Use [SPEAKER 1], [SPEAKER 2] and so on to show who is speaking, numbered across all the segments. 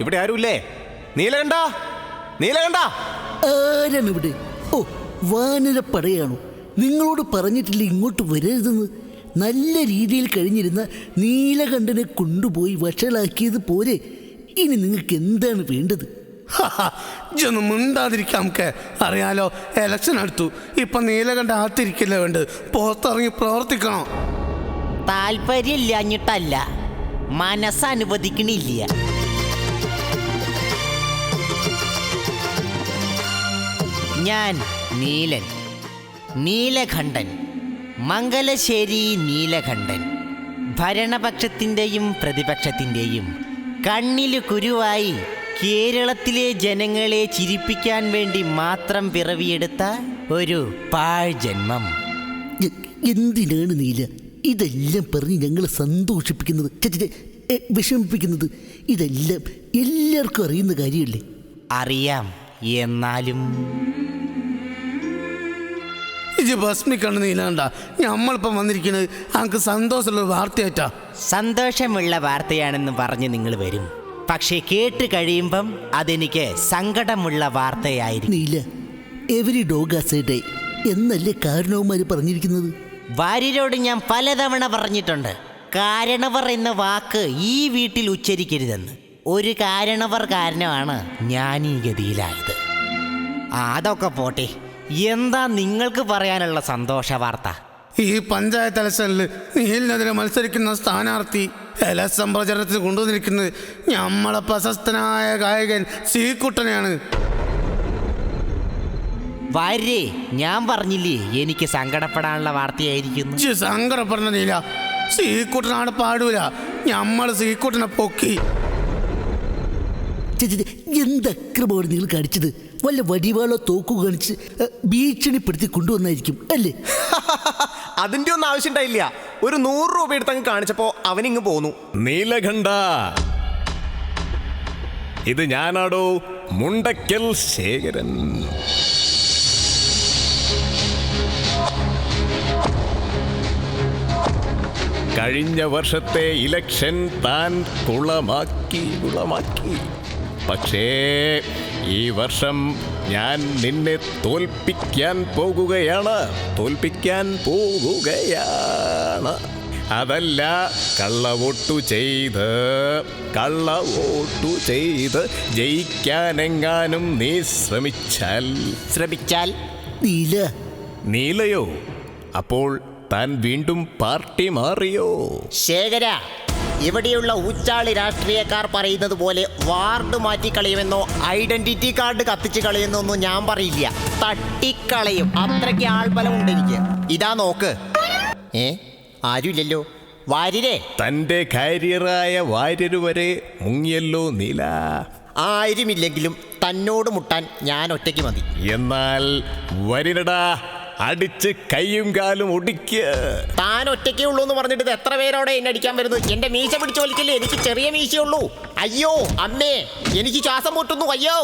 [SPEAKER 1] ഇവിടെ ആരുമില്ലേ? നീലകണ്ട നീലകണ്ട
[SPEAKER 2] ആരാണ് ഇവിടെ ഓ വാനരപ്പടയാണോ? നിങ്ങളോട് പറഞ്ഞിട്ടില്ല ഇങ്ങോട്ട് വരരുതെന്ന്. നല്ല രീതിയിൽ കഴിഞ്ഞിരുന്ന നീലകണ്ഠനെ കൊണ്ടുപോയി വഷളാക്കിയത് പോരെ. ഇനി നിങ്ങൾക്ക് എന്താണ് വേണ്ടത്?
[SPEAKER 3] ഇതൊന്നും മിണ്ടാതിരിക്കാം നമുക്ക് അറിയാലോ എലക്ഷൻ അടുത്തു. ഇപ്പൊ നീലകണ്ഠ ആത്തിരിക്കില്ല വേണ്ടത്? പുറത്തിറങ്ങി പ്രവർത്തിക്കണം.
[SPEAKER 4] താല്പര്യമില്ലാഞ്ഞിട്ടല്ല. മനസ്സനുവദിക്കണില്ല. ഞാൻ നീലൻ. നീലകണ്ഠൻ. മംഗലശ്ശേരി നീലകണ്ഠൻ. ഭരണപക്ഷത്തിന്റെയും പ്രതിപക്ഷത്തിന്റെയും കണ്ണിൽ കുരുവായി കേരളത്തിലെ ജനങ്ങളെ ചിരിപ്പിക്കാൻ വേണ്ടി മാത്രം പിറവിയെടുത്ത ഒരു
[SPEAKER 2] പാഴ്ജന്മം. എന്തിനാണ് നീല? ഇതെല്ലാം പറഞ്ഞ് ഞങ്ങളെ സന്തോഷിപ്പിക്കുന്നത് വിഷമിപ്പിക്കുന്നത്. ഇതെല്ലാം എല്ലാവർക്കും അറിയുന്ന കാര്യമല്ലേ?
[SPEAKER 4] അറിയാം. എന്നാലും
[SPEAKER 3] ഇജ് ഭസ്മിക്കണ്ട നീലാണ്ട. നമ്മളിപ്പം വന്നിരിക്കുന്നത് ഞങ്ങൾക്ക് സന്തോഷമുള്ള വാർത്തയായിട്ടാ.
[SPEAKER 4] സന്തോഷമുള്ള വാർത്തയാണെന്ന് പറഞ്ഞ് നിങ്ങൾ വരും. പക്ഷേ കേട്ട് കഴിയുമ്പം അതെനിക്ക് സങ്കടമുള്ള വാർത്തയായിരിക്കും.
[SPEAKER 2] നീല എവരി ഡോഗ് ആസ് ഡേ എന്നല്ലേ കാരണവന്മാർ പറഞ്ഞിരിക്കുന്നത്?
[SPEAKER 4] ഭാര്യരോട് ഞാൻ പലതവണ പറഞ്ഞിട്ടുണ്ട്. കാരണവർ എന്ന വാക്ക് ഈ വീട്ടിൽ ഉച്ചരിക്കരുതെന്ന്. ഒരു കാരണവർ കാരണമാണ് ഞാൻ ഈ ഗതിയിലായത്. അതൊക്കെ പോട്ടെ. എന്താ നിങ്ങൾക്ക് പറയാനുള്ള സന്തോഷ വാർത്ത?
[SPEAKER 3] ഈ പഞ്ചായത്ത് ഇലക്ഷനിൽ നീലിനെതിരെ മത്സരിക്കുന്ന സ്ഥാനാർത്ഥി ഇലക്ഷൻ പ്രചരണത്തിന് കൊണ്ടുവന്നിരിക്കുന്നത് നമ്മളെ പ്രശസ്തനായ ഗായകൻ സീക്കുട്ടനെയാണ്
[SPEAKER 4] ഭാര്യേ ഞാൻ പറഞ്ഞില്ലേ എനിക്ക് സങ്കടപ്പെടാനുള്ള വാർത്തയായിരിക്കുന്നു.
[SPEAKER 3] ഇജ്ജ് സങ്കടപ്പെടണ നീല. സീക്കുട്ടനാണ് പാടൂല. നമ്മൾ സീക്കുട്ടനെ പൊക്കി.
[SPEAKER 2] എന്ത് അക്രമമാണ് നിങ്ങൾ കാണിച്ചത്? വല്ല വടിവാളോ തോക്കു കാണിച്ച് ഭീഷണിപ്പെടുത്തി കൊണ്ടുവന്നായിരിക്കും അല്ലേ?
[SPEAKER 1] അതിന്റെ ഒന്നും ആവശ്യം ഉണ്ടായില്ല ഒരു നൂറ് രൂപ എടുത്ത് അങ്ങ് കാണിച്ചപ്പോ അവനിങ്ങ് പോന്നു.
[SPEAKER 5] നീലകണ്ഠ. ഇത് ഞാനാടോ മുണ്ടക്കൽ ശേഖരൻ. കഴിഞ്ഞ വർഷത്തെ ഇലക്ഷൻ താൻ കുളമാക്കി കുളമാക്കി. പക്ഷേ ഈ വർഷം ഞാൻ നിന്നെ തോൽപ്പിക്കാൻ പോകുകയാണ്. തോൽപ്പിക്കാൻ പോകുകയാണ്. അതല്ല കള്ളവോട്ടു ചെയ്ത് കള്ളവോട്ടു ചെയ്ത് ജയിക്കാനെങ്ങാനും നീ ശ്രമിച്ചാൽ.
[SPEAKER 4] ശ്രമിച്ചാൽ
[SPEAKER 2] നീല.
[SPEAKER 5] നീലയോ? അപ്പോൾ താൻ വീണ്ടും പാർട്ടി മാറിയോ?
[SPEAKER 4] ശേഖര ഇവിടെയുള്ള ഊച്ചാളി രാഷ്ട്രീയക്കാർ പറയുന്നത് പോലെ വാർഡ് മാറ്റിക്കളയുമെന്നോ ഐഡന്റിറ്റി കാർഡ് കത്തിച്ച് കളയുന്നൊന്നും ഞാൻ പറയില്ല. തട്ടിക്കളയും. അത്രയ്ക്ക് ആൾബലം ഉണ്ട് എനിക്ക് ഇതാ നോക്ക്. ഏ? ആരുമില്ലല്ലോ. വാര്യരെ.
[SPEAKER 5] തന്റെ കാരിയറായ വാര്യര് വരെ മുങ്ങിയല്ലോ നീല.
[SPEAKER 4] ആരുമില്ലെങ്കിലും തന്നോട് മുട്ടാൻ ഞാൻ ഒറ്റയ്ക്ക് മതി.
[SPEAKER 5] എന്നാൽ വരിനടാ. അടിച്ച് കൈയും കാലും ഒടിക്ക്.
[SPEAKER 4] താൻ ഒറ്റയ്ക്കേ ഉള്ളൂ എന്ന് പറഞ്ഞിട്ട് എത്ര പേരോടെ എന്നെ അടിക്കാൻ വരുന്നു എന്റെ മീശ പിടിച്ചു വലിക്കില്ലേ? എനിക്ക് ചെറിയ മീശയുള്ളൂ. അയ്യോ അമ്മേ എനിക്ക് ശ്വാസം മുട്ടുന്നു. അയ്യോ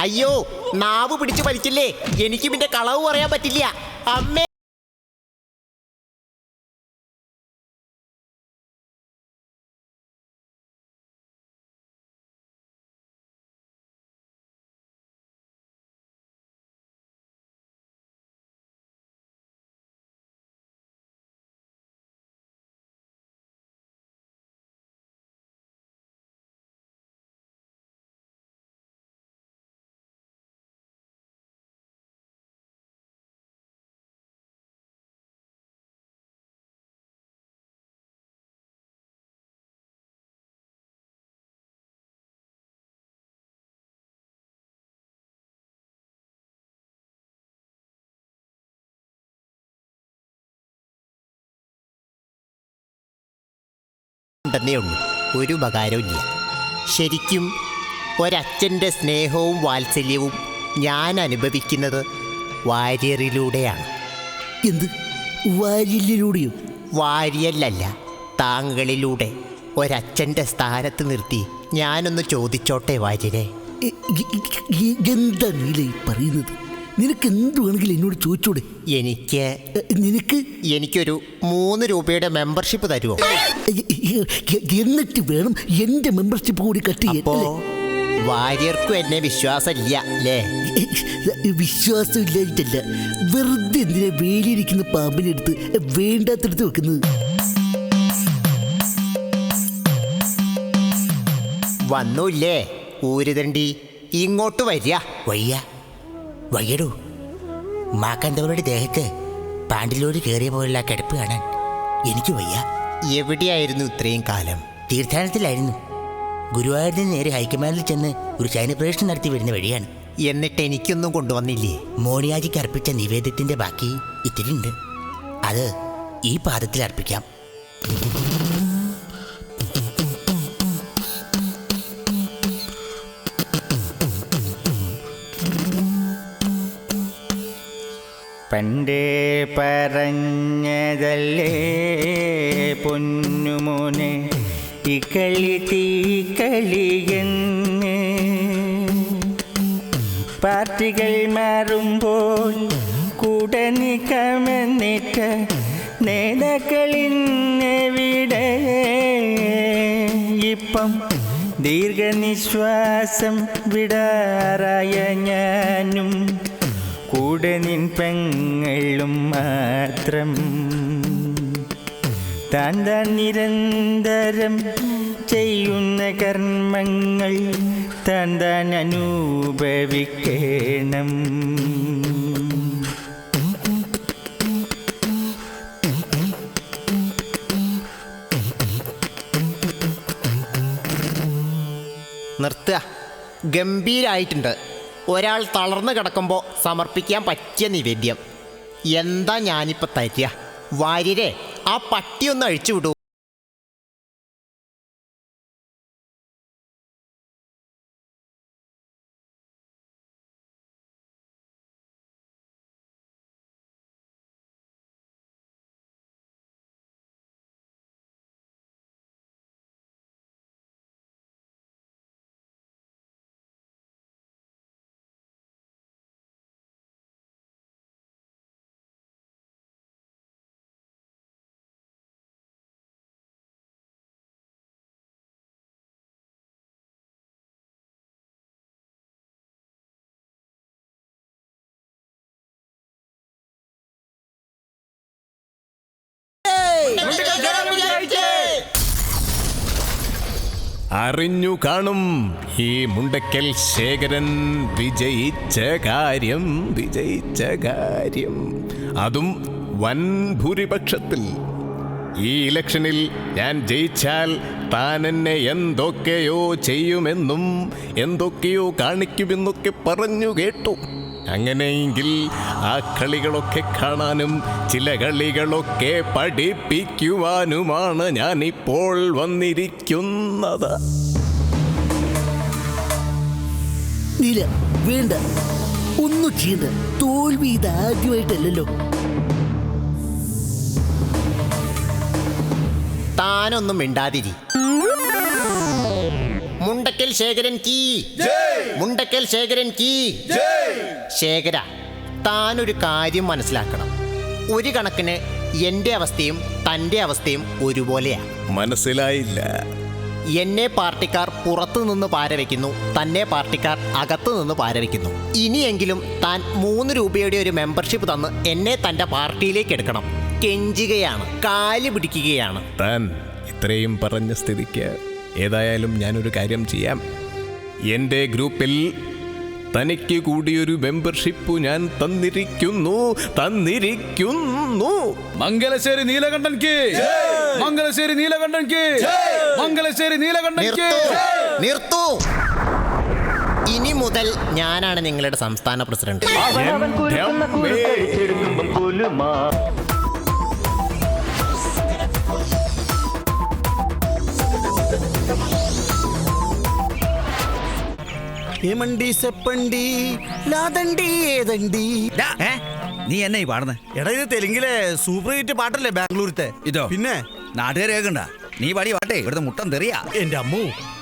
[SPEAKER 4] അയ്യോ നാവ് പിടിച്ചു വലിക്കില്ലേ എനിക്ക് പിന്നെ കളവ് പറയാൻ പറ്റില്ല. അമ്മേ. ഉണ്ടെന്നേ ഉള്ളൂ. ഒരു ഉപകാരവും ഇല്ല ശരിക്കും ഒരച്ഛന്റെ സ്നേഹവും വാത്സല്യവും ഞാൻ അനുഭവിക്കുന്നത് വാര്യറിലൂടെയാണ്
[SPEAKER 2] എന്ത്? വാരില്ലിലൂടെയോ
[SPEAKER 4] വാര്യല്ലല്ല താങ്കളിലൂടെ ഒരച്ഛന്റെ സ്ഥാനത്ത് നിർത്തി ഞാനൊന്ന് ചോദിച്ചോട്ടെ വാര്യരെ.
[SPEAKER 2] പറയുന്നത്? നിനക്ക് എന്ത് വേണമെങ്കിലും എന്നോട് ചോദിച്ചൂടെ?
[SPEAKER 4] എനിക്ക്
[SPEAKER 2] നിനക്ക്?
[SPEAKER 4] എനിക്കൊരു മൂന്ന് രൂപയുടെ മെമ്പർഷിപ്പ് തരുമോ
[SPEAKER 2] എന്നിട്ട് വേണം എന്റെ മെമ്പർഷിപ്പ് കൂടി കട്ട് ചെയ്യാൻ?
[SPEAKER 4] വാര്യർക്കും എന്നെ വിശ്വാസമില്ല അല്ലേ?
[SPEAKER 2] വിശ്വാസം ഇല്ലായിട്ടല്ല വെറുതെ എന്തിനാ വേലിയിരിക്കുന്ന പാമ്പിനെടുത്ത് വേണ്ടാത്തടുത്ത് വെക്കുന്നത്?
[SPEAKER 4] വന്നൂല്ലേ? ഊരുതണ്ടി. ഇങ്ങോട്ട് വരിക. വയ്യ. വയ്യടൂ. മാക്കാന്തവളുടെ ദേഹത്ത് പാണ്ടിലൂര് കയറിയ പോലുള്ള കിടപ്പ് കാണാൻ എനിക്ക് വയ്യ. എവിടെയായിരുന്നു ഇത്രയും കാലം? തീർത്ഥാടനത്തിലായിരുന്നു ഗുരുവായൂരിൽ നേരെ ഹൈക്കമാൻഡിൽ ചെന്ന് ഒരു ശയനപ്രവേശനം നടത്തി വരുന്ന വഴിയാണ്. എന്നിട്ട് എനിക്കൊന്നും കൊണ്ടുവന്നില്ലേ? മോണിയാജിക്ക് അർപ്പിച്ച നിവേദ്യത്തിന്റെ ബാക്കി ഇത്തിരി ഉണ്ട് അത് ഈ പാദത്തിൽ അർപ്പിക്കാം.
[SPEAKER 6] പണ്ടേ പറഞ്ഞതല്ലേ പൊന്നുമോനെ ഇക്കളി തീക്കളിയെന്ന് പാർട്ടികൾ മാറുമ്പോൾ കൂടെ നിൽക്കാമെന്നിട്ട നേതാക്കളിന്നെവിടെ ഇപ്പം ദീർഘനിശ്വാസം വിടാറായ ഞാനും കൂടെ നിൻ പെങ്ങളും മാത്രം. താൻ താൻ നിരന്തരം ചെയ്യുന്ന കർമ്മങ്ങൾ താൻ താൻ അനുഭവിക്കണം.
[SPEAKER 4] നിർത്തുക. ഗംഭീരായിട്ടുണ്ട്. ഒരാൾ തളർന്നു കിടക്കുമ്പോൾ സമർപ്പിക്കാൻ പറ്റിയ നിവേദ്യം. എന്താ ഞാനിപ്പോൾ തരിക? വാര്യരെ ആ പട്ടിയൊന്ന് അഴിച്ചു വിടൂ
[SPEAKER 5] അറിഞ്ഞു കാണും ഈ മുണ്ടക്കൽ ശേഖരൻ വിജയിച്ച കാര്യം വിജയിച്ച കാര്യം. അതും വൻ ഭൂരിപക്ഷത്തിൽ. ഈ ഇലക്ഷനിൽ ഞാൻ ജയിച്ചാൽ താൻ എന്നെ എന്തൊക്കെയോ ചെയ്യുമെന്നും എന്തൊക്കെയോ കാണിക്കുമെന്നൊക്കെ പറഞ്ഞു കേട്ടു. അങ്ങനെയെങ്കിൽ ആ കളികളൊക്കെ കാണാനും ചില കളികളൊക്കെ പഠിപ്പിക്കുവാനുമാണ് ഞാനിപ്പോൾ വന്നിരിക്കുന്നത്.
[SPEAKER 2] നീല വേണ്ട. ഒന്നും ചെയ്യണ്ട. തോൽവി ഇത് ആദ്യമായിട്ടല്ലല്ലോ.
[SPEAKER 4] താനൊന്നും മിണ്ടാതിരി. മുണ്ടക്കൽ ശേഖരൻ കീ. മുണ്ടക്കൽ ശേഖരൻ കീ. ശേഖര താനൊരു കാര്യം മനസ്സിലാക്കണം. ഒരു കണക്കിന് എന്റെ അവസ്ഥയും തന്റെ അവസ്ഥയും ഒരുപോലെയാണ്
[SPEAKER 5] മനസ്സിലായില്ല.
[SPEAKER 4] എന്നെ പാർട്ടിക്കാർ പുറത്തു നിന്ന് പാരവയ്ക്കുന്നു തന്നെ പാർട്ടിക്കാർ അകത്തു നിന്ന് പാരവയ്ക്കുന്നു ഇനിയെങ്കിലും താൻ മൂന്ന് രൂപയുടെ ഒരു മെമ്പർഷിപ്പ് തന്ന് എന്നെ തന്റെ പാർട്ടിയിലേക്ക് എടുക്കണം. കെഞ്ചുകയാണ് കാൽ പിടിക്കുകയാണ്.
[SPEAKER 5] താൻ ഇത്രയും പറഞ്ഞ സ്ഥിതിക്ക് ഏതായാലും ഞാനൊരു കാര്യം ചെയ്യാം. എന്റെ ഗ്രൂപ്പിൽ തനിക്ക് കൂടിയൊരു മെമ്പർഷിപ്പ് ഞാൻ തന്നിരിക്കുന്നു തന്നിരിക്കുന്നു.
[SPEAKER 7] മംഗലശ്ശേരി നീലകണ്ഠൻ കി. മംഗലശ്ശേരി നീലകണ്ഠൻ കി. മംഗലശ്ശേരി നീലകണ്ഠൻ കി.
[SPEAKER 4] നിർത്തൂ. ഇനി മുതൽ ഞാനാണ് നിങ്ങളുടെ സംസ്ഥാന പ്രസിഡന്റ്.
[SPEAKER 2] ഏമണ്ടി സെപ്പണ്ടി ലാതണ്ടി ഏതണ്ടി.
[SPEAKER 7] നീ എന്നെ ഈ പാടുന്നേ.
[SPEAKER 8] എടാ ഇത് തെലുങ്കിലെ സൂപ്പർ ഹിറ്റ് പാട്ടല്ലേ ബാംഗ്ലൂരത്തെ?
[SPEAKER 7] ഇതോ?
[SPEAKER 8] പിന്നെ?
[SPEAKER 7] നാട്ടുകാർ കേൾക്കണ്ട?
[SPEAKER 9] നീ പാടി പാട്ടെ ഇവിടുത്തെ മുട്ടം തെറിയാ.
[SPEAKER 8] എന്റെ അമ്മു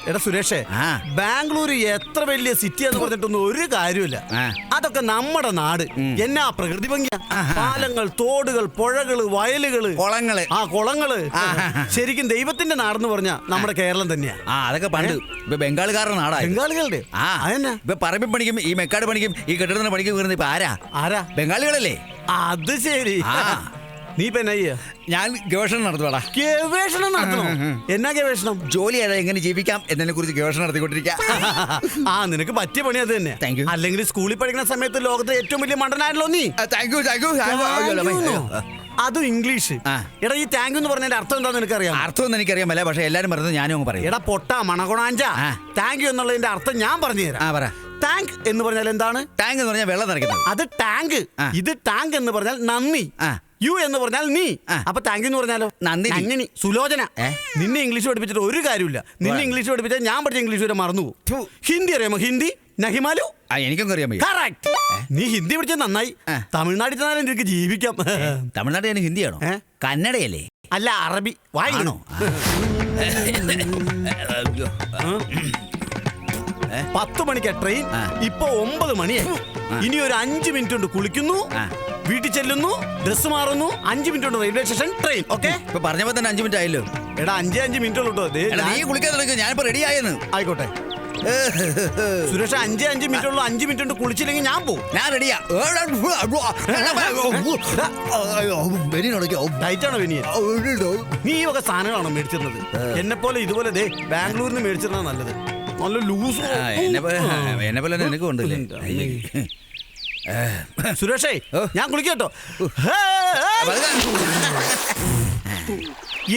[SPEAKER 8] എടാ സുരേഷേ
[SPEAKER 9] ആ.
[SPEAKER 8] ബാംഗ്ലൂർ എത്ര വലിയ സിറ്റി എന്ന് പറഞ്ഞിട്ടൊന്നും ഒരു കാര്യമില്ല
[SPEAKER 9] ആ.
[SPEAKER 8] അതൊക്കെ നമ്മുടെ നാട്. എന്നാ പ്രകൃതി ഭംഗിയാ? പാലങ്ങൾ തോടുകൾ പുഴകൾ വയലുകൾ.
[SPEAKER 9] കുളങ്ങൾ.
[SPEAKER 8] ആ
[SPEAKER 9] കുളങ്ങൾ.
[SPEAKER 8] ശരിക്കും ദൈവത്തിന്റെ നാടെന്ന് പറഞ്ഞാ നമ്മുടെ കേരളം തന്നെയാ.
[SPEAKER 9] ആ അതൊക്കെ പണ്ട് ഇപ്പൊ ബംഗാളുകാരുടെ നാടായി.
[SPEAKER 8] ബംഗാളികളുടെ?
[SPEAKER 9] ആ.
[SPEAKER 8] അതെന്നാ
[SPEAKER 9] ഇപ്പൊ പറമ്പിൽ പണിക്കും ഈ മെക്കാട് പണിക്കും ഈ കെട്ടിടത്തിന് പണിക്കും ഇപ്പൊ ആരാ?
[SPEAKER 8] ആരാ?
[SPEAKER 9] ബംഗാളികളല്ലേ?
[SPEAKER 8] അത് ശരി.
[SPEAKER 9] ആ.
[SPEAKER 8] നീ ഇപ്പൊ എന്നാ ചെയ്യാ?
[SPEAKER 9] ഞാൻ ഗവേഷണം നടത്തുവാടാ.
[SPEAKER 8] ഗവേഷണം നടത്തണോ? എന്നാ ഗവേഷണം?
[SPEAKER 9] ജോലി ചെയ്താൽ എങ്ങനെ ജീവിക്കാം? എന്നതിനെ കുറിച്ച് ഗവേഷണം നടത്തിക്കൊണ്ടിരിക്കുക
[SPEAKER 8] ആ നിനക്ക് പറ്റിയ പണി അത് തന്നെ.
[SPEAKER 9] Thank you.
[SPEAKER 8] അല്ലെങ്കിൽ സ്കൂളിൽ പഠിക്കുന്ന സമയത്ത് ലോകത്തെ ഏറ്റവും വലിയ മണ്ടനായല്ലോ നീ.
[SPEAKER 9] Thank you thank you?
[SPEAKER 8] അതും ഇംഗ്ലീഷ്
[SPEAKER 9] ആ.
[SPEAKER 8] എടാ ഈ താങ്ക് എന്ന് പറഞ്ഞതിന്റെ അർത്ഥം എന്താന്ന് നിനക്കറിയാം
[SPEAKER 9] അർത്ഥമൊന്നും എനിക്കറിയാമല്ല പക്ഷെ എല്ലാരും പറയുന്നത് ഞാനും അങ്ങ് പറയും.
[SPEAKER 8] എടാ പൊട്ട മണകുണാഞ്ച
[SPEAKER 9] ആ.
[SPEAKER 8] താങ്ക് യു എന്നുള്ളതിന്റെ അർത്ഥം ഞാൻ പറഞ്ഞു
[SPEAKER 9] ആ
[SPEAKER 8] തരാം
[SPEAKER 9] പറ.
[SPEAKER 8] താങ്ക് എന്ന് പറഞ്ഞാൽ എന്താണ്?
[SPEAKER 9] ടാങ്ക് എന്ന് പറഞ്ഞാൽ വെള്ളം നിറയ്ക്കുന്നത്.
[SPEAKER 8] അത് ടാങ്ക്
[SPEAKER 9] ആ.
[SPEAKER 8] ഇത് ടാങ്ക് എന്ന് പറഞ്ഞാൽ നന്ദി.
[SPEAKER 9] ആ.
[SPEAKER 8] യു എന്ന് പറഞ്ഞാൽ നീ. അപ്പൊ താങ്ക് യു എന്ന് പറഞ്ഞാലോ?
[SPEAKER 9] നന്ദി
[SPEAKER 8] നന്ദിനി. സുലോചന.
[SPEAKER 9] ഏ?
[SPEAKER 8] നിന്നെ ഇംഗ്ലീഷ് പഠിപ്പിച്ചിട്ട് ഒരു കാര്യമില്ല നിന്നെ. ഇംഗ്ലീഷ് പഠിപ്പിച്ചാൽ ഞാൻ പഠിച്ച ഇംഗ്ലീഷ് വരെ മറന്നു പോകും.
[SPEAKER 9] ഥു.
[SPEAKER 8] ഹിന്ദി അറിയാമോ? ഹിന്ദി നഹിമാലു?
[SPEAKER 9] ആ എനിക്കൊന്നും അറിയാൻ വയ്യ.
[SPEAKER 8] കറക്റ്റ് നീ ഹിന്ദി പഠിച്ചത് നന്നായി.
[SPEAKER 9] ആ.
[SPEAKER 8] തമിഴ്നാട്ടിൽ ചെന്നാലും നിനക്ക് ജീവിക്കാം.
[SPEAKER 9] തമിഴ്നാട് ഞാൻ ഹിന്ദിയാണോ?
[SPEAKER 8] ഏ?
[SPEAKER 9] കന്നഡയല്ലേ?
[SPEAKER 8] അല്ല അറബി. വായിക്കണോ
[SPEAKER 9] ആണോ?
[SPEAKER 8] പത്ത് മണിക്കാ ട്രെയിൻ.
[SPEAKER 9] ആ.
[SPEAKER 8] ഇപ്പൊ ഒമ്പത് മണിയായി. ഇനി ഒരു അഞ്ച് മിനിറ്റ് കൊണ്ട് കുളിക്കുന്നു.
[SPEAKER 9] ആ.
[SPEAKER 8] വീട്ടിൽ ചെല്ലുന്നു ഡ്രസ് മാറുന്നു അഞ്ച് മിനിറ്റ് ഉണ്ട് റെയിൽവേ സ്റ്റേഷൻ ട്രെയിൻ ഓക്കെ
[SPEAKER 9] ഇപ്പൊ പറഞ്ഞപ്പോ തന്നെ അഞ്ചു മിനിറ്റ് ആയല്ലോ
[SPEAKER 8] എടാ അഞ്ചേ അഞ്ച് മിനിറ്റ് ഉള്ളൂ കേട്ടോ
[SPEAKER 9] നീ കുളിക്കാൻ തുടങ്ങി ഞാനിപ്പോ റെഡി ആയെന്ന്
[SPEAKER 8] ആയിക്കോട്ടെ സുരേഷ് അഞ്ചേ അഞ്ച് മിനിറ്റ് ഉള്ളു അഞ്ച് മിനിറ്റ് കൊണ്ട് കുളിച്ചില്ലെങ്കിൽ ഞാൻ പോകും
[SPEAKER 9] ഞാൻ റെഡിയാ
[SPEAKER 8] ഡയറ്റ് ആണോ വെനിയ നീ ഈ വക സാധനങ്ങളാണോ മേടിച്ചിരുന്നത് എന്നെ പോലെ ഇതുപോലെ ദേ ബാംഗ്ലൂരിൽ നിന്ന് മേടിച്ചിരുന്നത് നല്ലത് നല്ല ലൂസ്
[SPEAKER 9] എന്നെ പോലെ നിനക്ക് ഉണ്ടല്ലേ
[SPEAKER 8] സുരേഷേ ഞാൻ കുളിക്കട്ടോ.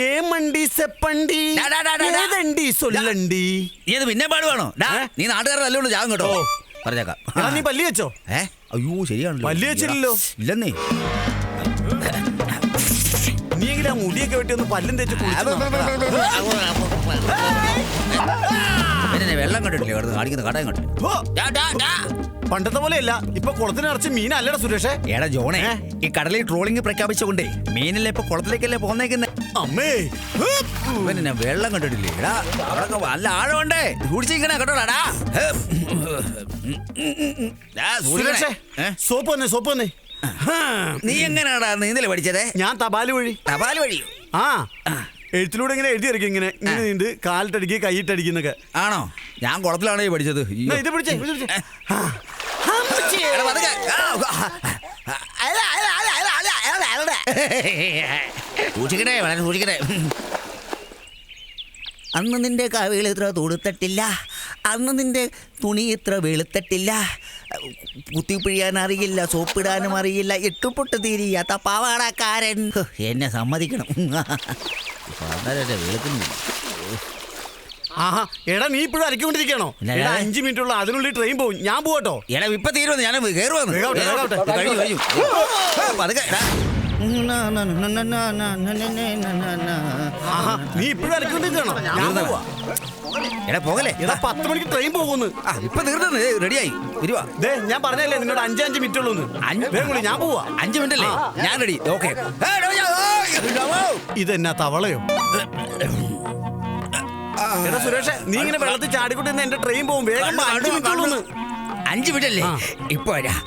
[SPEAKER 8] ഏമണ്ടി സെപ്പണ്ടി. ഏതണ്ടി സൊല്ലണ്ടി?
[SPEAKER 9] അത് പിന്നെ പാടുവാണോ?
[SPEAKER 8] വേണോ
[SPEAKER 9] നീ നാട്ടുകാരുടെ നല്ലോണം ചാകും കേട്ടോ. പറഞ്ഞേക്കാം.
[SPEAKER 8] നീ പല്ലി വെച്ചോ?
[SPEAKER 9] ഏ? അയ്യോ ശരിയാണല്ലോ.
[SPEAKER 8] പല്ലി വെച്ചില്ലല്ലോ.
[SPEAKER 9] ഇല്ലെന്നേ.
[SPEAKER 8] നീ എങ്കിലും ആ മുടിയൊക്കെ വെട്ടി ഒന്ന് പല്ലും തേച്ച്.
[SPEAKER 9] പിന്നെ വെള്ളം കണ്ടിട്ടില്ലേ? അവിടെ കാണിക്കുന്ന കടയും
[SPEAKER 8] കണ്ടിട്ടില്ല? പണ്ടത്തെ പോലെയല്ല. ഇപ്പൊ കുളത്തിന് നിറച്ച് മീനല്ലടാ സുരേഷേ.
[SPEAKER 9] എടാ ജോണേ ഈ കടലിൽ ട്രോളിംഗ് പ്രഖ്യാപിച്ചുകൊണ്ടേ മീനല്ലേ ഇപ്പൊ കുളത്തിലേക്കല്ലേ പോന്നേക്കുന്നേ?
[SPEAKER 8] അമ്മേ.
[SPEAKER 9] പിന്നെ വെള്ളം കണ്ടിട്ടില്ലേ? എടാ അവിടെ നല്ല ആഴമുണ്ടേ. കുടിച്ചിരിക്കണേ കേട്ടോടാ
[SPEAKER 8] സുരേഷേ സോപ്പ് വന്നേ സോപ്പ് വന്നേ.
[SPEAKER 9] നീ എങ്ങനെയാടാ നീന്തൽ പഠിച്ചതേ?
[SPEAKER 8] ഞാൻ തപാൽ വഴി.
[SPEAKER 9] തപാൽ വഴി
[SPEAKER 8] ആ. എഴുത്തിലൂടെ ഇങ്ങനെ എഴുതി ഇറക്കി ഇങ്ങനെ ഇങ്ങനെ നീണ്ട് കാലിട്ടടിക്കുക കൈയിട്ടടിക്കുന്നൊക്കെ
[SPEAKER 9] ആണോ ഞാൻ കുളത്തിലാണോ പഠിച്ചത്.
[SPEAKER 8] ഇത് പിടിച്ചേ ഇത് ആ.
[SPEAKER 9] എടാ, പതുക്കെ. ആ. സൂക്ഷിക്കണേ വളരെ സൂക്ഷിക്കണേ അന്ന് നിന്റെ കവികൾ ഇത്ര തുടുത്തട്ടില്ല അന്ന് നിന്റെ തുണി ഇത്ര വെളുത്തട്ടില്ല കുത്തിപ്പിഴിയാൻ അറിയില്ല സോപ്പിടാനും അറിയില്ല എട്ടുപൊട്ട് തീരിയാത്ത പാവാടക്കാരൻ ഹ്, എന്നെ സമ്മതിക്കണം വളരെ വെളുക്കുന്നില്ല
[SPEAKER 8] ആഹാ എടാ നീ ഇപ്പോഴും അരക്കൊണ്ടിരിക്കണോ എടാ അഞ്ച് മിനിറ്റ് ഉള്ള അതിനുള്ളിൽ ട്രെയിൻ പോകും ഞാൻ പോകട്ടോ
[SPEAKER 9] എടാ ഇപ്പൊ തീരുമെന്ന്. ഞാൻ
[SPEAKER 8] കയറുവാണ്.
[SPEAKER 9] കഴിഞ്ഞു കഴിഞ്ഞു. പതുക്കെ.
[SPEAKER 8] നീ ഇപ്പോഴും അരക്കൊണ്ടിരിക്കണോ ഞാൻ പോവാ.
[SPEAKER 9] എടാ പോകല്ലേ.
[SPEAKER 8] എടാ പത്ത് മണിക്ക് ട്രെയിൻ പോകുന്നു.
[SPEAKER 9] ആ ഇപ്പൊ തീർന്നു റെഡിയായി വരുവാ.
[SPEAKER 8] ദേ ഞാൻ പറഞ്ഞല്ലേ നിന്നോട് അഞ്ച് അഞ്ച് മിനിറ്റ് ഉള്ളൂ
[SPEAKER 9] അഞ്ച്-
[SPEAKER 8] വേഗം ഞാൻ പോവാ.
[SPEAKER 9] അഞ്ചു മിനിറ്റ് അല്ലേ? ഞാൻ റെഡി ഓക്കെ.
[SPEAKER 8] ഇതെന്നാ തവളയോ? എടാ സുരേഷ് നീ ഇങ്ങനെ വെള്ളത്തിൽ ചാടിക്കൊണ്ടിരുന്ന എന്റെ ട്രെയിൻ പോകും. വേഗം അഞ്ച് മിനിറ്റ് ഉള്ളൂ
[SPEAKER 9] അഞ്ചു മിനിറ്റ് അല്ലേ. ഇപ്പൊ വരാം.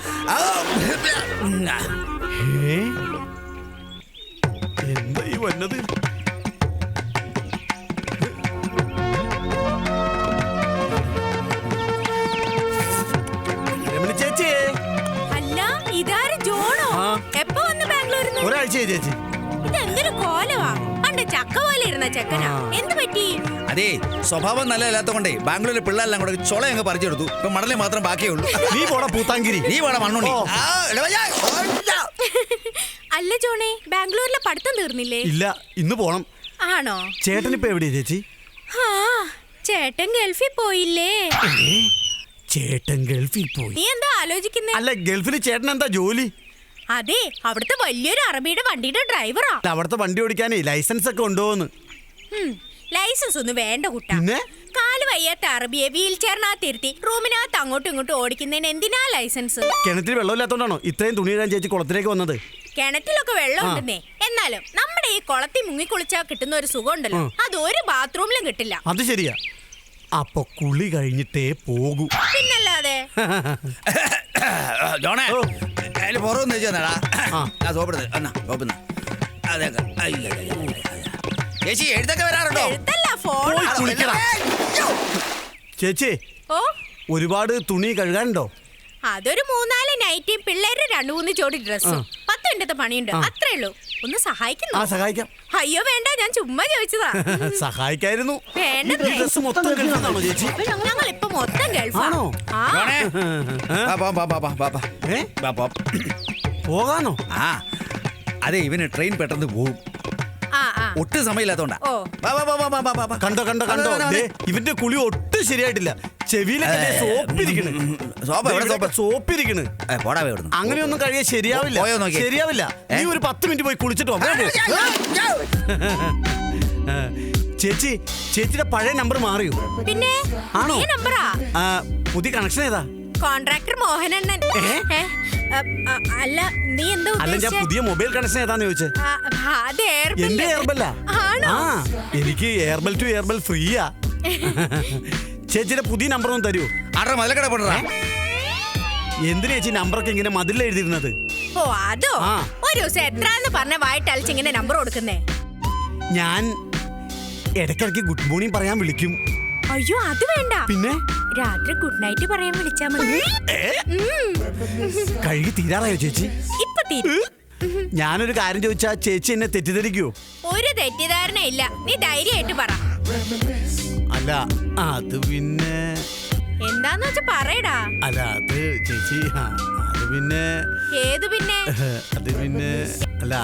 [SPEAKER 8] എന്താ ഈ വന്നത്? ഒരാഴ്ചയായി ചേച്ചി
[SPEAKER 10] ഇതെന്തൊരു കോലവാ പണ്ട് ചക്ക പോലെ ഇരുന്ന ചെക്കനാ. എന്ത് പറ്റി?
[SPEAKER 9] അതേ സ്വഭാവം നല്ലതല്ലാത്ത കൊണ്ടേ ബാംഗ്ലൂരിലെ പിള്ളേരെല്ലാം കൂടെ ചൊള അങ്ങ് പറിച്ചെടുത്തു. ഇപ്പൊ മടലെ മാത്രം ബാക്കിയേ ഉള്ളൂ
[SPEAKER 8] നീ പോടാ പൂത്താങ്കിരി.
[SPEAKER 9] നീ വേണം മണ്ണുണ്ണി.
[SPEAKER 8] ഓ.
[SPEAKER 9] ആ, ഇടവയ്യ. ഓയ്യ.
[SPEAKER 10] അല്ല. ജോണേ ബാംഗ്ലൂരിലെ പഠിത്തം തീർന്നില്ലേ?
[SPEAKER 8] ഇല്ല ഇന്ന് പോണം.
[SPEAKER 10] ആണോ?
[SPEAKER 8] ചേട്ടൻ ഇപ്പൊ എവിടെയാ ചേച്ചി?
[SPEAKER 10] ആ ചേട്ടൻ ഗൾഫിൽ പോയില്ലേ?
[SPEAKER 8] ചേട്ടൻ ഗൾഫിൽ പോയി.
[SPEAKER 10] നീ എന്താ ആലോചിക്കുന്നേ?
[SPEAKER 8] അല്ല ഗൾഫിൽ ചേട്ടൻ എന്താ ജോലി?
[SPEAKER 10] അതെ അവിടുത്തെ വലിയൊരു അറബിയുടെ വണ്ടിയുടെ ഡ്രൈവറാ.
[SPEAKER 8] അവിടുത്തെ വണ്ടി ഓടിക്കാനേ ലൈസൻസ് ഒക്കെ ഉണ്ടോന്ന്.
[SPEAKER 10] ലൈസൻസ് ഒന്നും വേണ്ട കുട്ടാ? കാൽ വയ്യാത്ത അറബിയെ വീൽ ചെയറിനകത്തിരുത്തി റൂമിനകത്ത് അങ്ങോട്ടും ഇങ്ങോട്ടും ഓടിക്കുന്നതിന് എന്തിനാ ലൈസൻസ്?
[SPEAKER 8] കിണറ്റിൽ വെള്ളമില്ലാത്തോണ്ടാണോ ഇത്രയും തുണി ഇടാൻ ചേച്ചി കുളത്തിലേക്ക് വന്നത്?
[SPEAKER 10] കിണറ്റിലൊക്കെ വെള്ളം ഉണ്ടെന്നേ എന്നാലും നമ്മുടെ ഈ കുളത്തിൽ മുങ്ങിക്കുളിച്ചാ കിട്ടുന്ന ഒരു സുഖം ഉണ്ടല്ലോ അത് ഒരു ബാത്റൂമിലും കിട്ടില്ല.
[SPEAKER 8] അത് ശരിയാ. അപ്പൊ കുളി കഴിഞ്ഞിട്ടേ പോകൂ.
[SPEAKER 10] പിന്നല്ലാതെ?
[SPEAKER 9] ജോണേ. അതിൽ പുറമൊന്ന് വെച്ച് തന്നടാ ആ. സോപ്പെടുത്ത്. എന്നാ സോപ്പിന്ന് അതൊക്കെ അയ്യ, അയ്യ. ചേച്ചി എഴുത്തൊക്കെ വരാറുണ്ടോ.
[SPEAKER 8] ചേച്ചി
[SPEAKER 10] ഓ?
[SPEAKER 8] ഒരുപാട് തുണി കഴുകാനുണ്ടോ?
[SPEAKER 10] അതൊരു മൂന്നാൽ നൈറ്റിയും പിള്ളേരുടെ രണ്ടു മൂന്ന് ജോഡി ഡ്രസ്സും പത്ത് മിനിറ്റത്തെ പണിയുണ്ട്. അത്രേ ഉള്ളൂ. ഒന്ന് സഹായിക്കുന്നു.
[SPEAKER 8] ആ സഹായിക്കാം.
[SPEAKER 10] അയ്യോ വേണ്ട ഞാൻ ചുമ്മാ ചോദിച്ചതാ.
[SPEAKER 8] സഹായിക്കായിരുന്നു.
[SPEAKER 10] വേണ്ടതേ.
[SPEAKER 8] ഈ ഡ്രസ് മൊത്തം കഴുകാനാണോ ചേച്ചി?
[SPEAKER 10] ഞങ്ങൾ ഇപ്പൊ മൊത്തം ഗൾഫാ.
[SPEAKER 8] ആണോ?
[SPEAKER 10] ആ.
[SPEAKER 9] പോ, പോ, പോ, പോ, പോ.
[SPEAKER 8] ഏ. പോകാനോ?
[SPEAKER 9] ആ അതെ ഇവന് ട്രെയിൻ പെട്ടെന്ന് പോകും ഒട്ടും സമയമില്ലാത്തോണ്ടാ
[SPEAKER 10] ഓ.
[SPEAKER 9] വാ, വാ, വാ, വാ, വാ, വാ, വാ.
[SPEAKER 8] കണ്ടോ കണ്ടോ കണ്ടോ
[SPEAKER 9] വന്നോ, വന്നോ,
[SPEAKER 8] ദേ, ഇവന്റെ കുളി ഒട്ടും ശരിയായിട്ടില്ല ചെവിയിലൊക്കെ ദേ സോപ്പിരിക്കണ്
[SPEAKER 9] സോപ്പ്, എവിടെ സോപ്പ്?
[SPEAKER 8] സോപ്പിരിക്കണ്
[SPEAKER 9] ഏ, പോടാ വേ ഇവിടുന്ന്.
[SPEAKER 8] അങ്ങനെയൊന്നും കഴിയാൻ ശരിയാവില്ല
[SPEAKER 9] പോയോ നോക്കിയേ?
[SPEAKER 8] ശരിയാവില്ല നീ ഒരു പത്ത് മിനിറ്റ് പോയി കുളിച്ചിട്ട് വാ. വേഗം പോ. ആ, ചേച്ചി ചേച്ചിയുടെ പഴയ നമ്പർ മാറിയോ
[SPEAKER 10] പിന്നെ
[SPEAKER 8] ആണോ?
[SPEAKER 10] ഈ നമ്പറാ
[SPEAKER 8] ആ, പുതിയ കണക്ഷൻ ഏതാ
[SPEAKER 10] കോൺട്രാക്ടർ മോഹനണ്ണൻ. അല്ല നീ എന്താ
[SPEAKER 8] അല്ല ഞാൻ പുതിയ മൊബൈൽ കണക്ഷൻ ഏതാന്ന് ചോദിച്ചേ?
[SPEAKER 10] അത്
[SPEAKER 8] എന്റെ എയർബെല്ല ആ എനിക്ക് എയർബെൽ ടു എയർബെൽ ഫ്രീയാ. ചേച്ചിയുടെ പുതിയ നമ്പർ ഒന്ന് തരൂ.
[SPEAKER 9] ആരുടെ മുതലക്കട പോടാ
[SPEAKER 8] എന്തിനാ ചേച്ചി നമ്പറൊക്കെ ഇങ്ങനെ മതിലിൽ എഴുതിയിരുന്നത്?
[SPEAKER 10] ഓ അതോ? ഒരു ദിവസം എത്രാന്ന് പറഞ്ഞ വായിട്ടലിച്ച് ഇങ്ങനെ നമ്പർ കൊടുക്കുന്നേ?
[SPEAKER 8] ഞാൻ ഇടയ്ക്കിടയ്ക്ക് ഗുഡ് മോർണിംഗ് പറയാൻ വിളിക്കും.
[SPEAKER 10] അയ്യോ അത് വേണ്ട.
[SPEAKER 8] പിന്നെ?
[SPEAKER 10] രാത്രി ഗുഡ് നൈറ്റ് പറയാൻ വിളിച്ചാ മതി.
[SPEAKER 8] കഴുകി തീരാറായോ ചേച്ചി?
[SPEAKER 10] ഇപ്പൊ തീരു
[SPEAKER 8] ഞാനൊരു കാര്യം ചോദിച്ചാ ചേച്ചി എന്നെ തെറ്റിദ്ധരിക്കോ?
[SPEAKER 10] ഒരു തെറ്റിദ്ധാരണ ഇല്ല നീ ധൈര്യമായിട്ട് പറ.
[SPEAKER 8] അല്ല അത് പിന്നെ
[SPEAKER 10] എന്താന്ന് വെച്ചാ പറയടാ.
[SPEAKER 8] അല്ല അത് ചേച്ചി അത് പിന്നെ
[SPEAKER 10] ഏത് പിന്നെ?
[SPEAKER 8] അത് പിന്നെ അല്ല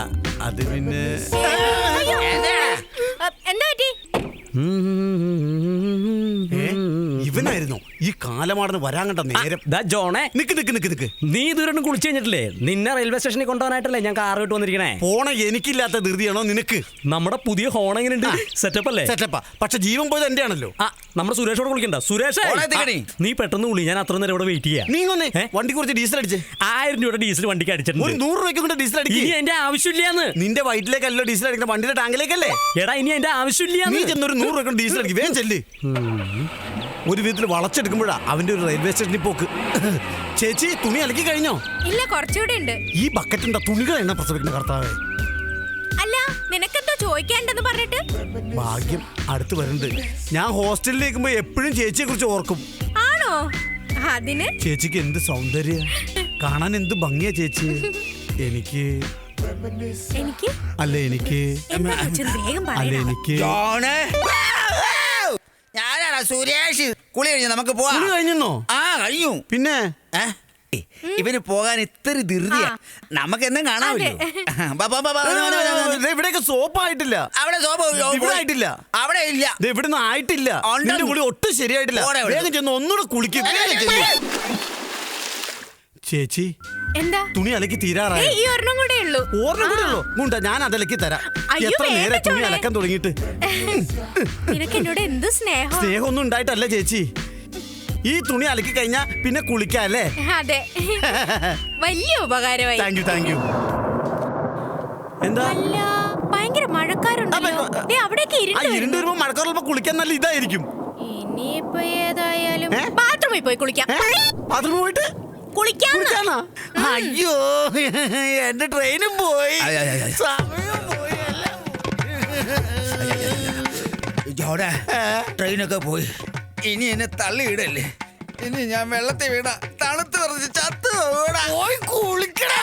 [SPEAKER 8] അത് പിന്നെ
[SPEAKER 10] എന്താ പറ്റി?
[SPEAKER 8] ഈ കാലമാടന്ന് വരാൻ കണ്ട നേരം.
[SPEAKER 11] ദാ ജോണേ.
[SPEAKER 8] നിക്ക് നിക്ക് നിക്ക് നിക്ക്.
[SPEAKER 11] നീ ഇതുവരെ കുളിച്ചു കഴിഞ്ഞിട്ടില്ലേ? നിന്നെ റെയിൽവേ സ്റ്റേഷനിൽ കൊണ്ടുപോകാനായിട്ടല്ലേ ഞാൻ കാർ വിട്ട് വന്നിരിക്കണേ?
[SPEAKER 8] പോണ എനിക്കില്ലാത്ത ധൃതിയാണോ നിനക്ക്?
[SPEAKER 11] നമ്മുടെ പുതിയ ഹോൺ എങ്ങനെയുണ്ട്? സെറ്റപ്പ് അല്ലേ?
[SPEAKER 8] സെറ്റപ്പാ പക്ഷെ ജീവൻ പോയത് എന്റെ ആണല്ലോ
[SPEAKER 11] ആ നമ്മുടെ സുരേഷോട് കുളിക്കണ്ട. സുരേഷ് നീ പെട്ടെന്ന് കുളി ഞാൻ അത്ര നേരം ഇവിടെ വെയിറ്റ് ചെയ്യാം.
[SPEAKER 8] നീ ഒന്ന് വണ്ടി കുറച്ച് ഡീസൽ അടിച്ച്.
[SPEAKER 11] ആയിരം രൂപയുടെ ഡീസൽ വണ്ടിക്ക്
[SPEAKER 8] ഒരു
[SPEAKER 11] അടിച്ചിട്ടുണ്ട്
[SPEAKER 8] നൂറ് രൂപയ്ക്ക് കൊണ്ട് ഡീസൽ
[SPEAKER 11] ഇനി
[SPEAKER 8] അടിക്ക്
[SPEAKER 11] എന്റെ ആവശ്യമില്ലാന്ന്.
[SPEAKER 8] നിന്റെ വയറ്റിലേക്കല്ലോ ഡീസൽ അടിക്കുന്ന വണ്ടിയുടെ ടാങ്കിലേക്കല്ലേ?
[SPEAKER 11] എടാ ഇനി എന്റെ
[SPEAKER 8] നീ
[SPEAKER 11] ആവശ്യമില്ലാന്ന്
[SPEAKER 8] ചെന്നൊരു നൂറ് രൂപ ഡീസൽ അടിക്കും. വേഗം ചെല്ല്. ഒരു വിധത്തിൽ വളച്ചെടുക്കുമ്പോഴാ അവന്റെ ഒരു റെയിൽവേ സ്റ്റേഷനിൽ പോക്ക്. ചേച്ചി തുണി അലക്കി കഴിഞ്ഞോ?
[SPEAKER 10] ഇല്ല കുറച്ചുകൂടെ ഉണ്ട്.
[SPEAKER 8] ഈ ബക്കറ്റിന്റെ തുണികൾ എണ്ണ പ്രസവിക്കുന്ന കർത്താവേ.
[SPEAKER 10] അല്ല നിനക്കെന്തോ ചോദിക്കാണ്ടെന്ന് പറഞ്ഞിട്ട്?
[SPEAKER 8] ഭാഗ്യം അടുത്ത് വരുന്നുണ്ട്. ഞാൻ ഹോസ്റ്റലിലേക്ക് ഹോസ്റ്റലിലേക്കുമ്പോ എപ്പോഴും ചേച്ചിയെ കുറിച്ച് ഓർക്കും.
[SPEAKER 10] ആണോ? അതിന്?
[SPEAKER 8] ചേച്ചിക്ക് എന്ത് സൗന്ദര്യ? കാണാൻ എന്ത് ഭംഗിയാ ചേച്ചി? എനിക്ക്
[SPEAKER 10] എനിക്ക്?
[SPEAKER 8] അല്ല എനിക്ക്
[SPEAKER 10] എന്താ
[SPEAKER 8] അല്ല
[SPEAKER 10] എനിക്ക്
[SPEAKER 8] എനിക്ക്
[SPEAKER 9] ജോണേ സുരേഷ്. കുളി കഴിഞ്ഞു? നമുക്ക് പോവാം.
[SPEAKER 8] കുളി കഴിഞ്ഞോ
[SPEAKER 9] ആ കഴിഞ്ഞു.
[SPEAKER 8] പിന്നെ?
[SPEAKER 9] ഇവന് പോകാൻ ഇത്ര ധൃതിയാ. നമുക്ക് എന്നും കാണാമല്ലോ.
[SPEAKER 8] ഇവിടെയൊക്കെ സോപ്പ് ആയിട്ടില്ല
[SPEAKER 9] അവിടെ സോപ്പ്
[SPEAKER 8] ഇവിടെ ആയിട്ടില്ല.
[SPEAKER 9] അവിടെ ഇല്ല.
[SPEAKER 8] ഇവിടെ നിന്ന് ആയിട്ടില്ല. നിന്റെ കുളി ഒട്ടും ശരിയായിട്ടില്ല. വേഗം ചെന്ന് ഒന്നുകൂടെ കുളിക്കും. ചേച്ചി
[SPEAKER 10] എന്താ?
[SPEAKER 8] തുണി അലക്കി തീരാറായി?
[SPEAKER 10] ഈ ഒരെണ്ണം കൂടെ ഉള്ളൂ.
[SPEAKER 8] ഒരെണ്ണം കൂടെ ഉള്ളൂ. മുണ്ട ഞാൻ അതലക്കി തരാം. എത്ര നേരെ തുണി. അലക്കാൻ തുടങ്ങിയിട്ട്?
[SPEAKER 10] നിനക്ക് എന്നോട് എന്ത് സ്നേഹം?
[SPEAKER 8] സ്നേഹമൊന്നും ഉണ്ടായിട്ടല്ല ചേച്ചി. ഈ തുണി അലക്കി കഴിഞ്ഞാ പിന്നെ കുളിക്കാല്ലേ?
[SPEAKER 10] അതെ. വലിയ ഉപകാരമായി.
[SPEAKER 8] താങ്ക് യു താങ്ക് യു എന്താ?
[SPEAKER 10] ഭയങ്കര മഴക്കാരുണ്ടല്ലോ. അവിടേക്ക് ഇരുണ്ട്
[SPEAKER 8] വരുമ്പോ മഴക്കാറുള്ളപ്പോ കുളിക്കാൻ നല്ല ഇതായിരിക്കും.
[SPEAKER 10] ഇനിയിപ്പോ ഏതായാലും ബാത്റൂമിൽ പോയി കുളിക്കാം.
[SPEAKER 8] ബാത്റൂമിൽ പോയിട്ട്?
[SPEAKER 10] കുളിക്കാം
[SPEAKER 8] അയ്യോ എന്റെ ട്രെയിനും പോയി. സമയം പോയി എല്ലാം
[SPEAKER 9] ജോടെ ട്രെയിനൊക്കെ പോയി. ഇനി എന്നെ തള്ളിയിടല്ലേ ഇനി ഞാൻ വെള്ളത്തിൽ വീണ തണുത്ത് പറഞ്ഞ് ചത്ത്. പോയി കുളിക്കടാ.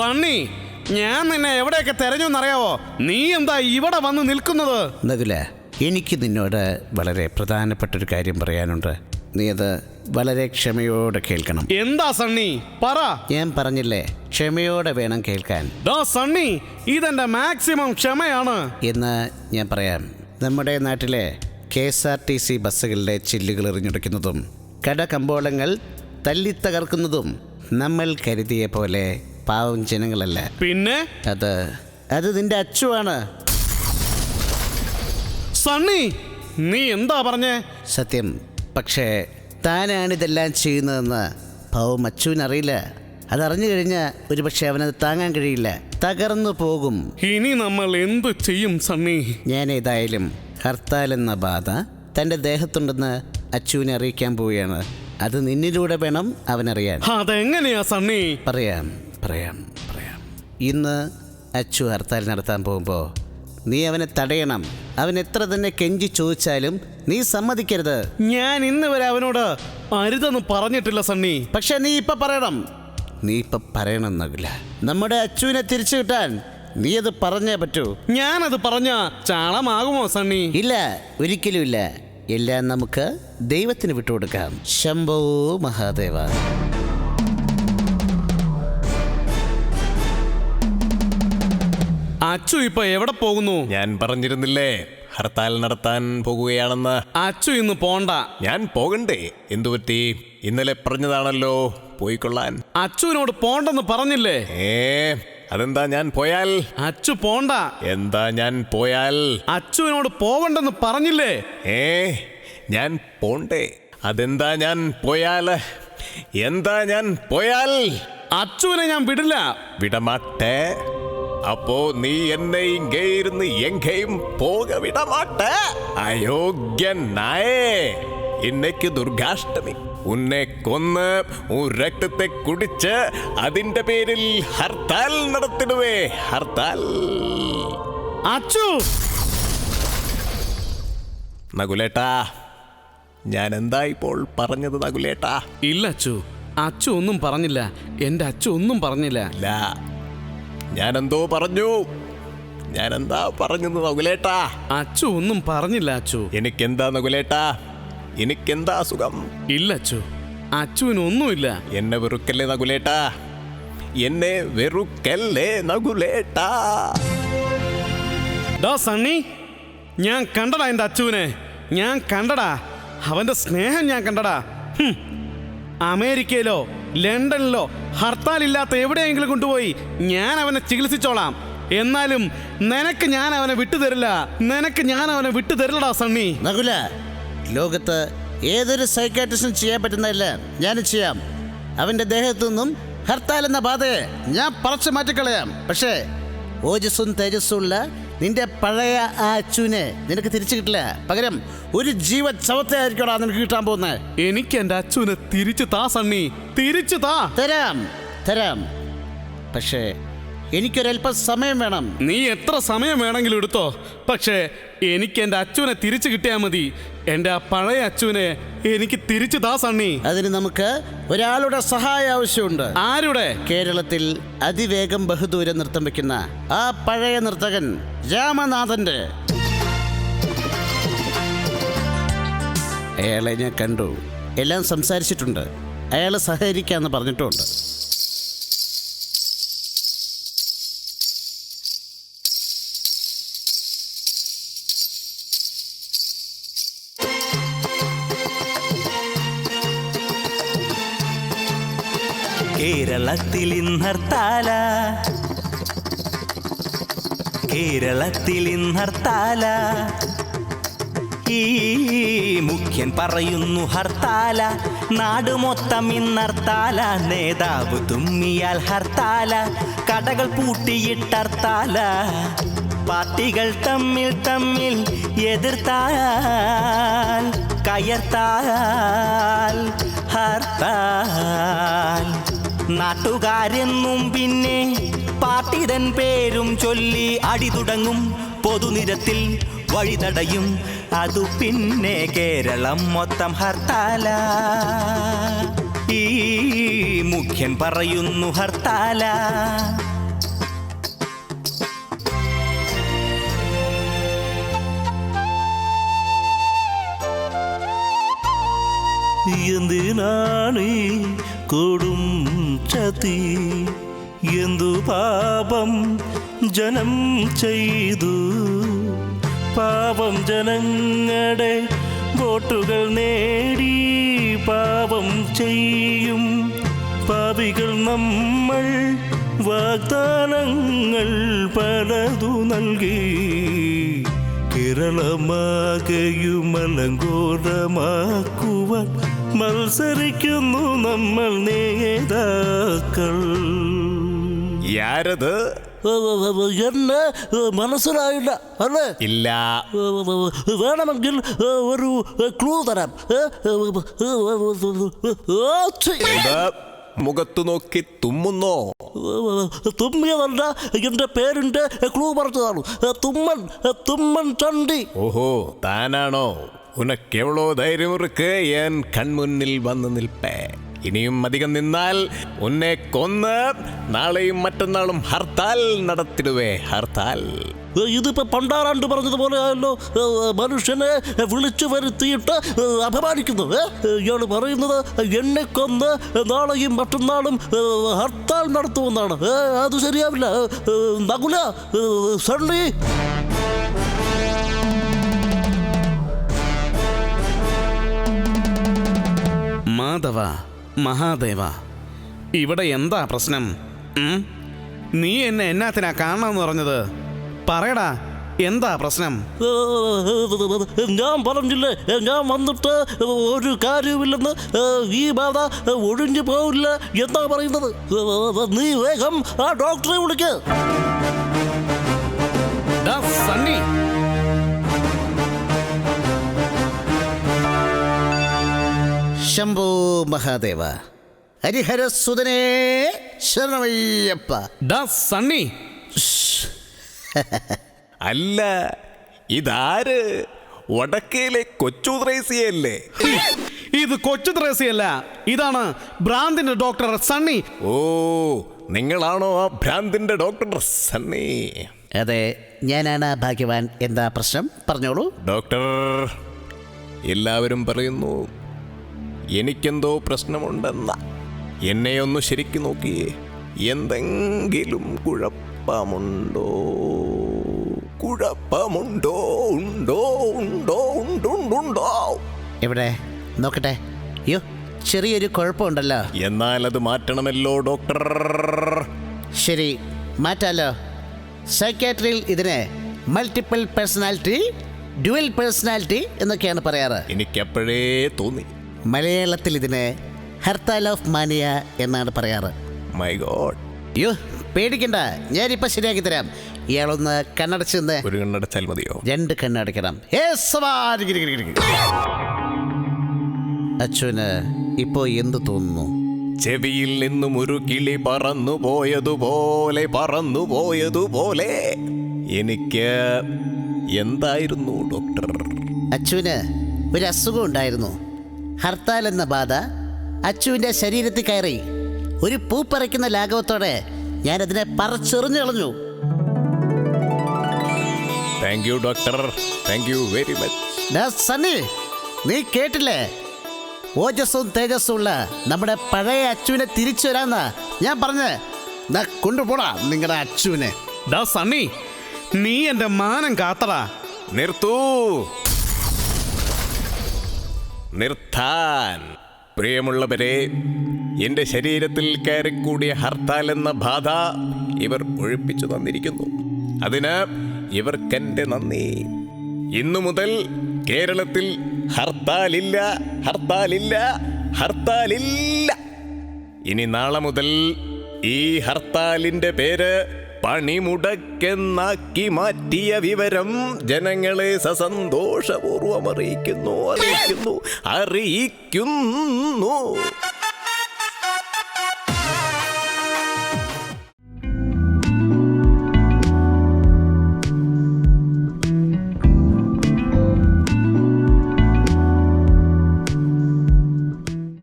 [SPEAKER 3] സണ്ണി ഞാൻ നിന്നെ എവിടെയൊക്കെ തെരഞ്ഞെന്നറിയാവോ നീ എന്താ ഇവിടെ വന്ന് നിൽക്കുന്നത്?
[SPEAKER 12] നകുല എനിക്ക് നിന്നോട് വളരെ പ്രധാനപ്പെട്ട ഒരു കാര്യം പറയാനുണ്ട്. നീ അത് വളരെ ക്ഷമയോടെ കേൾക്കണം.
[SPEAKER 3] എന്താ സണ്ണി? പറ.
[SPEAKER 12] ഞാൻ പറഞ്ഞില്ലേ ക്ഷമയോടെ വേണം കേൾക്കാൻ.
[SPEAKER 3] ദാ സണ്ണി ഇതെന്റെ മാക്സിമം ക്ഷമയാണ്.
[SPEAKER 12] എന്ന് ഞാൻ പറയാം. നമ്മുടെ നാട്ടിലെ K S R T C ബസ്സുകളിലെ ചില്ലുകൾ എറിഞ്ഞുടയ്ക്കുന്നതും കടകമ്പോളങ്ങൾ തല്ലിത്തകർക്കുന്നതും നമ്മൾ കരുതിയ പോലെ പാവം ജനങ്ങളല്ല?
[SPEAKER 3] പിന്നെ?
[SPEAKER 12] അത് അത് നിന്റെ അച്ചുവാണ്.
[SPEAKER 3] സണ്ണി നീ എന്താ പറഞ്ഞേ?
[SPEAKER 12] സത്യം പക്ഷേ താനാണ് ഇതെല്ലാം ചെയ്യുന്നതെന്ന് പാവം അച്ചുവിനറിയില്ല അതറിഞ്ഞു ഒരു ഒരുപക്ഷെ അവനത് താങ്ങാൻ കഴിയില്ല. തകർന്നു പോകും.
[SPEAKER 3] ഇനി നമ്മൾ എന്ത് ചെയ്യും സണ്ണി?
[SPEAKER 12] ഞാൻ ഏതായാലും ഹർത്താൽ എന്ന ബാധ തന്റെ ദേഹത്തുണ്ടെന്ന് അച്ചുവിനെ അറിയിക്കാൻ പോവുകയാണ്. അത് നിന്നിലൂടെ വേണം അവനറിയാൻ.
[SPEAKER 3] അതെങ്ങനെയാ സണ്ണി?
[SPEAKER 12] പറയാം. പറയാം പറയാം. ഇന്ന് അച്ചു ഹർത്താൽ നടത്താൻ പോകുമ്പോൾ നീ അവനെ തടയണം. അവൻ എത്ര തന്നെ കെഞ്ചി ചോദിച്ചാലും നീ സമ്മതിക്കരുത്.
[SPEAKER 3] ഞാൻ ഇന്ന് വരെ അവനോട് അരുതെന്ന് പറഞ്ഞിട്ടില്ല സണ്ണി.
[SPEAKER 12] പക്ഷെ നീ ഇപ്പൊ പറയണം. നീ ഇപ്പൊ പറയണം നകുല നമ്മുടെ അച്ചുവിനെ തിരിച്ചു കിട്ടാൻ നീ അത് പറഞ്ഞേ പറ്റൂ.
[SPEAKER 3] ഞാനത് പറഞ്ഞ ചാളമാകുമോ സണ്ണി?
[SPEAKER 12] ഇല്ല ഒരിക്കലും ഇല്ല. എല്ലാം നമുക്ക് ദൈവത്തിന് വിട്ടുകൊടുക്കാം. ശംഭോ മഹാദേവ.
[SPEAKER 3] അച്ചു ഇപ്പൊ എവിടെ പോകുന്നു?
[SPEAKER 5] ഞാൻ പറഞ്ഞിരുന്നില്ലേ ഹർത്താൽ നടത്താൻ പോകുകയാണെന്ന്.
[SPEAKER 3] അച്ചു ഇന്ന് പോണ്ട.
[SPEAKER 5] ഞാൻ പോകണ്ടേ എന്തുപറ്റി? ഇന്നലെ പറഞ്ഞതാണല്ലോ പോയിക്കൊള്ളാൻ.
[SPEAKER 3] അച്ചുവിനോട് പോണ്ടെന്ന് പറഞ്ഞില്ലേ?
[SPEAKER 5] ഏ അതെന്താ ഞാൻ പോയാൽ?
[SPEAKER 3] അച്ചു പോണ്ട.
[SPEAKER 5] എന്താ ഞാൻ പോയാൽ?
[SPEAKER 3] അച്ചുവിനോട് പോവണ്ടെന്ന് പറഞ്ഞില്ലേ?
[SPEAKER 5] ഏ ഞാൻ പോണ്ടേ. അതെന്താ ഞാൻ പോയാൽ? എന്താ ഞാൻ പോയാൽ?
[SPEAKER 3] അച്ചുവിനെ ഞാൻ വിടില്ല.
[SPEAKER 5] വിടമാട്ടേ. അപ്പോ നീ എന്നെയും ഇരുന്ന് എങ്കേയും പോക വിടമാട്ടേ അയോഗ്യനായേ. ഇന്നേക്ക് ദുർഗാഷ്ടമി. ഉന്നെ കൊന്ന് രക്തത്തെ കുടിച്ച് അതിന്റെ പേരിൽ ഹർത്താൽ നടത്തിടുവേ ഹർത്താൽ.
[SPEAKER 3] അച്ചു!
[SPEAKER 5] നകുലേട്ടാ ഞാൻ എന്താ ഇപ്പോൾ പറഞ്ഞത് നകുലേട്ടാ?
[SPEAKER 3] ഇല്ല അച്ചു. അച്ചു ഒന്നും പറഞ്ഞില്ല. എന്റെ അച്ചു ഒന്നും പറഞ്ഞില്ല.
[SPEAKER 5] ഞാനെന്തോ പറഞ്ഞു. ഞാൻ എന്താ പറഞ്ഞത് നകുലേട്ടാ?
[SPEAKER 3] അച്ചു ഒന്നും പറഞ്ഞില്ല അച്ചു.
[SPEAKER 5] എനിക്കെന്താ നകുലേട്ടാ? എനിക്കെന്താ സുഖം
[SPEAKER 3] ഇല്ല അച്ചു. അച്ചുവിനൊന്നുമില്ല
[SPEAKER 5] എന്നെ വെറുക്കല്ലേ നകുലേട്ടാ? എന്നെ വെറുക്കല്ലേ നകുലേട്ടാ?
[SPEAKER 3] ഡോ സണ്ണി ഞാൻ കണ്ടടാ എന്റെ അച്ചുവിനെ. ഞാൻ കണ്ടടാ. അവന്റെ സ്നേഹം ഞാൻ കണ്ടടാ. അമേരിക്കയിലോ? ലണ്ടനിലോ ഹർത്താൽ ഇല്ലാത്ത എവിടെയെങ്കിലും കൊണ്ടുപോയി ഞാൻ അവനെ ചികിത്സിച്ചോളാം. എന്നാലും നിനക്ക് ഞാൻ അവനെ വിട്ടുതരില്ല നിനക്ക് ഞാൻ അവനെ വിട്ടുതരില്ലടാ സണ്ണി.
[SPEAKER 12] നകുല ലോകത്ത് ഏതൊരു സൈക്കാട്രിസ്റ്റും ചെയ്യാൻ പറ്റുന്നതല്ല. ഞാൻ ചെയ്യാം. അവന്റെ ദേഹത്തു നിന്നും ഹർത്താൽ എന്ന ബാധയെ ഞാൻ പറച്ചു മാറ്റിക്കളയാം. പക്ഷേ ഓജസ്സും തേജസ്സും ഉള്ള നിന്റെ പഴയ ആ അച്ചുവിനെ നിനക്ക് തിരിച്ചു കിട്ടില്ല. പകരം ഒരു ജീവ ചവത്തെ ആയിരിക്കടാ നിനക്ക് കിട്ടാൻ പോകുന്നത്.
[SPEAKER 3] എനിക്ക് എന്റെ അച്ചുവിനെ തിരിച്ചു താ സണ്ണി. തിരിച്ചു താ.
[SPEAKER 12] തരാം തരാം. പക്ഷേ എനിക്കൊരല്പം സമയം വേണം.
[SPEAKER 3] നീ എത്ര സമയം വേണമെങ്കിലും എടുത്തോ. പക്ഷേ എനിക്ക് എന്റെ അച്ചുവിനെ തിരിച്ചു കിട്ടിയാൽ മതി. എന്റെ ആ പഴയ അച്ചുവിനെ എനിക്ക് തിരിച്ചു താ സണ്ണി.
[SPEAKER 12] അതിന് നമുക്ക് ഒരാളുടെ സഹായം ആവശ്യമുണ്ട്.
[SPEAKER 3] ആരുടെ?
[SPEAKER 12] കേരളത്തിൽ അതിവേഗം ബഹുദൂരം നൃത്തം വെക്കുന്ന ആ പഴയ നർത്തകൻ രാമനാഥന്റെ അയാളെ ഞാൻ കണ്ടു. എല്ലാം സംസാരിച്ചിട്ടുണ്ട്. അയാൾ സഹകരിക്കാന്ന് പറഞ്ഞിട്ടുമുണ്ട്
[SPEAKER 13] കേരളത്തിൽ ഇന്നർത്താല. കേരളത്തിൽ ഇന്നർത്താല. ഈ മുഖ്യൻ പറയുന്നു ഹർത്താല. നാട് മൊത്തം ഇന്നർത്താല. നേതാവ് തുമ്മിയാൽ ഹർത്താല. കടകൾ പൂട്ടിയിട്ടർത്താല. പാർട്ടികൾ തമ്മിൽ തമ്മിൽ എതിർത്താൽ കയർത്താൽ ഹർത്താൽ. നാട്ടുകാരെന്നും പിന്നെ പാട്ടിതൻ പേരും ചൊല്ലി അടി തുടങ്ങും. പൊതുനിരത്തിൽ വഴിതടയും അതു പിന്നെ കേരളം മൊത്തം ഹർത്താല. ഈ മുഖ്യൻ പറയുന്നു ഹർത്താല. എന്തിനാണ് കൊടും ചതി. എന്തു പാപം ജനം ചെയ്തു. പാപം ജനങ്ങളുടെ വോട്ടുകൾ നേടി പാപം ചെയ്യും. പാപികൾ നമ്മൾ വാഗ്ദാനങ്ങൾ പലതു നൽകി.
[SPEAKER 14] കേരളമാകയുമലങ്കോലമാക്കുവാൻ മത്സരിക്കുന്നു നമ്മൾ നേതാക്കൾ
[SPEAKER 5] യാരത്
[SPEAKER 14] എന്നെ മനസ്സിലായില്ല അല്ലേ
[SPEAKER 5] ഇല്ല
[SPEAKER 14] വേണമെങ്കിൽ ഒരു ക്ലൂ തരാം
[SPEAKER 5] മുഖത്ത് നോക്കി തുമ്മുന്നോ
[SPEAKER 14] തുമ്മിയതല്ല എന്റെ പേരിന്റെ ക്ലൂ പറഞ്ഞതാണ് തുമ്മൻ തുമ്മൻ ചണ്ടി
[SPEAKER 5] ഓഹോ താനാണോ ഉനക്കെവളോ ധൈര്യമുറുക്ക് ഞാൻ കൺമുന്നിൽ വന്ന് നിൽപ്പേ. ഇനിയും അധികം നിന്നാൽ ഉന്നെ കൊന്ന് നാളെയും മറ്റന്നാളും ഹർത്താൽ നടത്തിടുവേ ഹർത്താൽ.
[SPEAKER 14] ഇതിപ്പോ പണ്ടാറാണ്ട് പറഞ്ഞതുപോലെ ആയല്ലോ മനുഷ്യനെ വിളിച്ചു വരുത്തിയിട്ട് അപമാനിക്കുന്നു? ഇയാൾ പറയുന്നത് എന്നെ കൊന്ന് നാളെയും മറ്റന്നാളും ഹർത്താൽ നടത്തുമെന്നാണ്. അത് ശരിയാവില്ല. നകുല സണ്ണി.
[SPEAKER 8] മാധവ മഹാദേവ. ഇവിടെ എന്താ പ്രശ്നം? നീ എന്നെ എന്നാത്തിനാ കാണണമെന്ന് പറഞ്ഞത്? പറയടാ എന്താ പ്രശ്നം?
[SPEAKER 14] ഞാൻ പറഞ്ഞില്ലേ ഞാൻ വന്നിട്ട് ഒരു കാര്യവുമില്ലെന്ന് ഈ ബാധ ഒഴിഞ്ഞു പോവില്ല എന്താ പറയുന്നത്? നീ വേഗം ആ ഡോക്ടറെ
[SPEAKER 8] വിളിക്കുക സണ്ണി.
[SPEAKER 12] ശംഭോ മഹാദേവ. ഹരിഹരസുതനേ ശരണമയ്യപ്പ.
[SPEAKER 8] ഡാ സണ്ണി.
[SPEAKER 5] അല്ല ഇതാര്? വടക്കയിലെ കൊച്ചു ത്രേസിയല്ലേ
[SPEAKER 8] ഇത് കൊച്ചു ത്രേസിയല്ല ഇതാണ് ഭ്രാന്തിന്റെ ഡോക്ടർ സണ്ണി.
[SPEAKER 5] ഓ നിങ്ങളാണോ ആ ഭ്രാന്തിന്റെ ഡോക്ടർ സണ്ണി?
[SPEAKER 12] അതെ ഞാനാണ് ആ ഭാഗ്യവാൻ. എന്താ പ്രശ്നം? പറഞ്ഞോളൂ.
[SPEAKER 5] ഡോക്ടർ എല്ലാവരും പറയുന്നു എനിക്കെന്തോ പ്രശ്നമുണ്ടെന്ന. എന്നെ ഒന്ന് ശരിക്ക് നോക്കിയേ. എന്തെങ്കിലും കുഴപ്പമുണ്ടോ? കുഴപ്പമുണ്ടോ? ഉണ്ടോ? ഉണ്ടോ? ഉണ്ടുണ്ടുണ്ടോ
[SPEAKER 12] എവിടെ? നോക്കട്ടെ. അയ്യോ ചെറിയൊരു കുഴപ്പമുണ്ടല്ലോ.
[SPEAKER 5] എന്നാൽ അത് മാറ്റണമല്ലോ ഡോക്ടർ.
[SPEAKER 12] ശരി മാറ്റാലോ. സൈക്കാട്രിയിൽ ഇതിനെ മൾട്ടിപ്പിൾ പേഴ്സണാലിറ്റി ഡ്യുവൽ പേഴ്സണാലിറ്റി എന്നൊക്കെയാണ് പറയാറ്.
[SPEAKER 5] എനിക്കപ്പോഴേ തോന്നി.
[SPEAKER 12] മലയാളത്തിൽ ഇതിന് ഹർത്താൽ ഓഫ് മാനിയ എന്നാണ് പറയാറ്.
[SPEAKER 5] മൈ ഗോഡ്
[SPEAKER 12] അയ്യോ പേടിക്കണ്ട. ഞാനിപ്പൊ ശരിയാക്കി തരാം. ഇയാളൊന്ന് കണ്ണടച്ച് നിന്ന്
[SPEAKER 5] ഒരു കണ്ണടച്ചാൽ മതിയോ?
[SPEAKER 12] രണ്ട് കണ്ണടക്കണം. അച്ഛന് ഇപ്പോ എന്ത് തോന്നുന്നു?
[SPEAKER 5] ചെവിയിൽ നിന്നും ഒരു കിളി പറന്നു പോയതുപോലെ പറന്നു പോയതുപോലെ. എനിക്ക് എന്തായിരുന്നു ഡോക്ടർ?
[SPEAKER 12] അച്ഛന് ഒരു അസുഖം ഉണ്ടായിരുന്നു. ഹർത്താൽ എന്ന ബാധ അച്ചുവിന്റെ ശരീരത്തിൽ കയറി. ഒരു പൂ പറിക്കുന്ന ലാഘവത്തോടെ ഞാനതിനെ പറച്ചെറിഞ്ഞു കളഞ്ഞു.
[SPEAKER 5] Thank you doctor thank you very much
[SPEAKER 12] ഡാ സണ്ണി നീ കേട്ടില്ലേ? ഓജസ്സും തേജസ്സും ഉള്ള നമ്മുടെ പഴയ അച്ചുവിനെ തിരിച്ചു വരാന്നാ ഞാൻ പറഞ്ഞേ. ദാ കൊണ്ടുപോടാ നിങ്ങളുടെ അച്ചുവിനെ.
[SPEAKER 8] ഡാ സണ്ണി നീ എന്റെ മാനം കാത്തടാ.
[SPEAKER 5] നിർത്തൂ. നിർത്താൻ. പ്രിയമുള്ളവരെ എന്റെ ശരീരത്തിൽ കയറിക്കൂടിയ ഹർത്താൽ എന്ന ബാധ ഇവർ ഒഴിപ്പിച്ചു തന്നിരിക്കുന്നു. അതിന് ഇവർക്കെന്റെ നന്ദി. ഇന്നു മുതൽ കേരളത്തിൽ ഹർത്താലില്ല ഹർത്താലില്ല ഹർത്താലില്ല. ഇനി നാളെ മുതൽ ഈ ഹർത്താലിന്റെ പേര് പണിമുടക്കെന്നാക്കി മാറ്റിയ വിവരം ജനങ്ങളെ സസന്തോഷപൂർവം അറിയിക്കുന്നു അറിയിക്കുന്നു അറിയിക്കുന്നു.